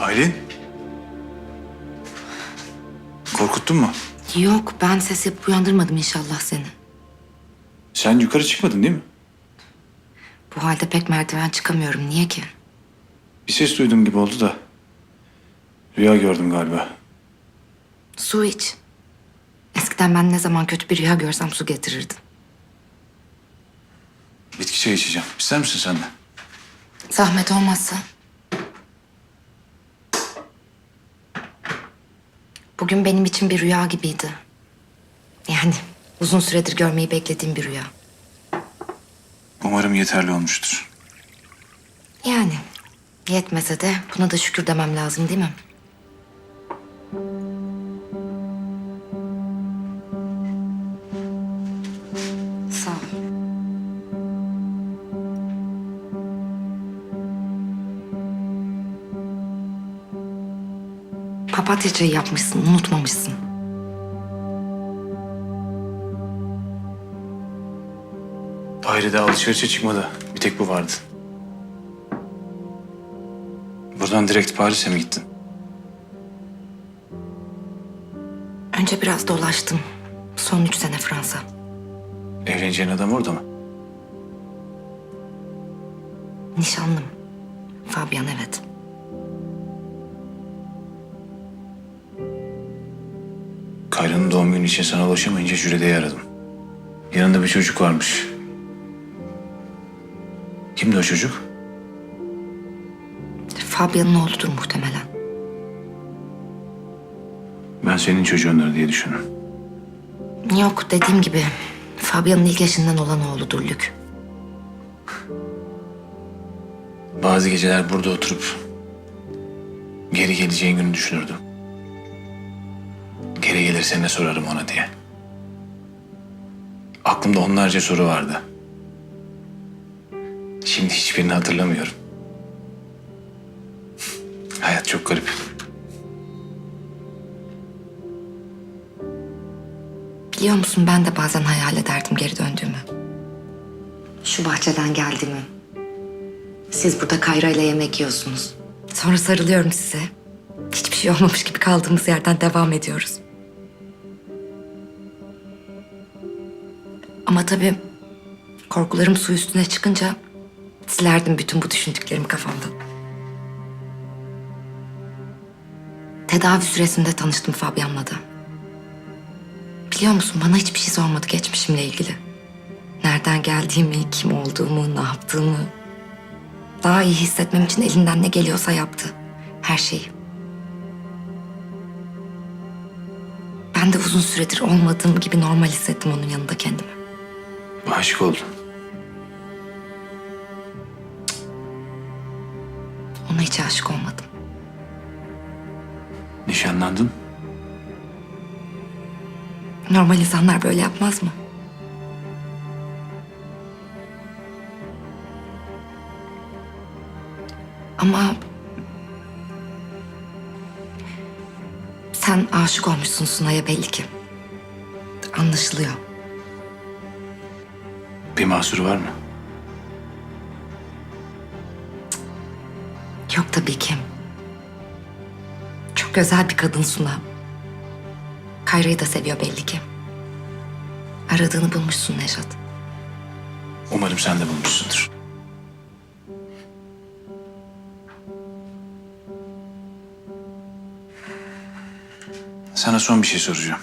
Aylin. Korkuttun mu? Yok ben ses yapıp uyandırmadım inşallah seni. Sen yukarı çıkmadın değil mi? Bu halde pek merdiven çıkamıyorum. Niye ki? Bir ses duydum gibi oldu da. Rüya gördüm galiba. Su iç. Eskiden ben ne zaman kötü bir rüya görsem su getirirdin. Bitki çayı içeceğim. İster misin sen de? Zahmet olmazsa. Bugün benim için bir rüya gibiydi. Yani uzun süredir görmeyi beklediğim bir rüya. Umarım yeterli olmuştur. Yani yetmese de buna da şükür demem lazım değil mi? Papatya çayı yapmışsın, unutmamışsın. Dairede alışverişe çıkmadı. Bir tek bu vardı. Buradan direkt Paris'e mi gittin? Önce biraz dolaştım. Son üç sene Fransa. Evleneceğin adam orada mı? Nişanlım. Fabian evet. Kayra'nın doğum günü için sana ulaşamayınca Jüride'yi aradım. Yanında bir çocuk varmış. Kimdi o çocuk? Fabian'ın oğludur muhtemelen. Ben senin çocuğundur diye düşündüm. Yok dediğim gibi Fabian'ın ilk yaşından olan oğludur Lük. Bazı geceler burada oturup geri geleceğin günü düşünürdüm. Geri gelirse ne sorarım ona diye. Aklımda onlarca soru vardı. Şimdi hiçbirini hatırlamıyorum. Hayat çok garip. Biliyor musun ben de bazen hayal ederdim geri döndüğümü. Şu bahçeden geldiğimi. Siz burada Kayra ile yemek yiyorsunuz. Sonra sarılıyorum size. Hiçbir şey olmamış gibi kaldığımız yerden devam ediyoruz. Ama tabii korkularım su üstüne çıkınca silerdim bütün bu düşündüklerimi kafamdan. Tedavi süresinde tanıştım Fabian'la da. Biliyor musun bana hiçbir şey sormadı geçmişimle ilgili. Nereden geldiğimi, kim olduğumu, ne yaptığımı. Daha iyi hissetmem için elinden ne geliyorsa yaptı. Her şeyi. Ben de uzun süredir olmadığım gibi normal hissettim onun yanında kendimi. Aşık oldum. Ona hiç aşık olmadım. Nişanlandın. Normal insanlar böyle yapmaz mı? Ama sen aşık olmuşsun Sunay'a belli ki. Anlaşılıyor. Bir mahsuru var mı? Yok tabii ki. Çok özel bir kadın Suna. Kayra'yı da seviyor belli ki. Aradığını bulmuşsun Nejat. Umarım sen de bulmuşsundur. Sana son bir şey soracağım.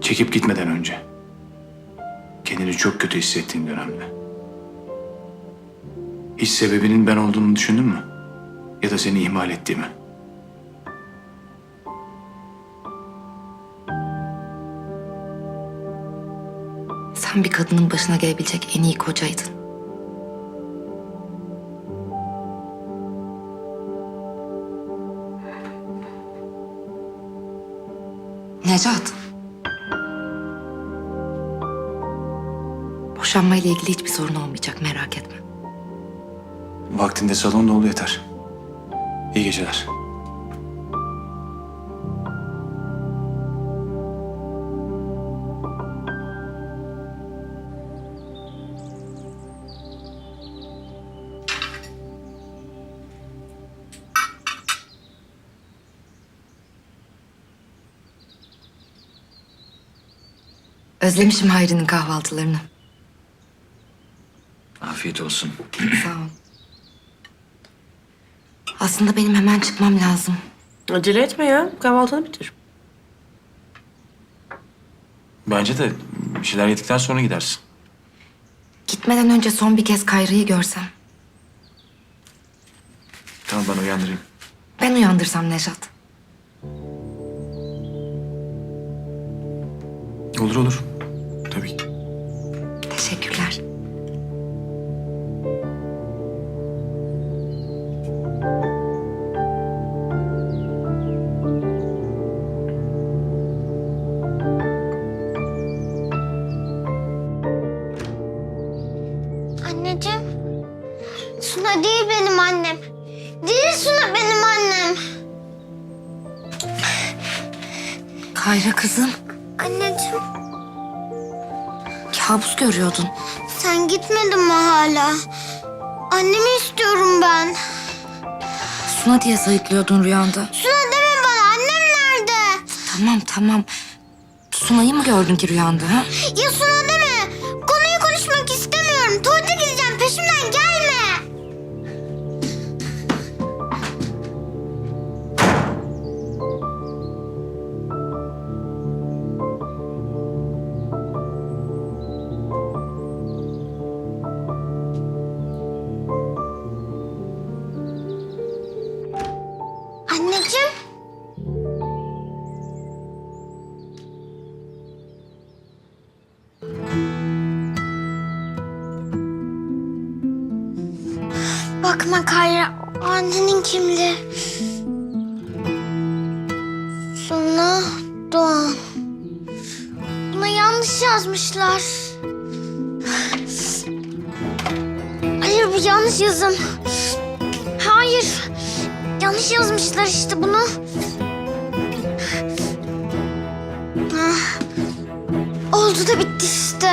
Çekip gitmeden önce. Kendini çok kötü hissettiğin dönemde. Hiç sebebinin ben olduğunu düşündün mü? Ya da seni ihmal ettiğimi? Sen bir kadının başına gelebilecek en iyi kocaydın. Necat. Boşanmayla ilgili hiçbir sorun olmayacak merak etme. Vaktinde salon dolu yeter. İyi geceler. Özlemişim Hayri'nin kahvaltılarını. Afiyet olsun. Sağ ol. Aslında benim hemen çıkmam lazım. Acele etme ya. Kahvaltını bitir. Bence de bir şeyler yedikten sonra gidersin. Gitmeden önce son bir kez Kayra'yı görsem. Tamam ben uyandırayım. Ben uyandırsam Nejat. Olur olur. Tabii ki. Suna değil benim annem. Değil Suna benim annem. Kayra kızım, Anneciğim kabus görüyordun. sen gitmedin mi hala? Annemi istiyorum ben. Suna diye sayıklıyordun rüyanda. Suna deme bana annem nerede? Tamam tamam. Sunay'ı mı gördün ki rüyanda ha? Ya Suna deme. Bakma Kayra, annenin kimliği. Sonra Doğan. Buna yanlış yazmışlar. Hayır bu yanlış yazım. Hayır. Yanlış yazmışlar işte bunu. Ah, Oldu da bitti işte.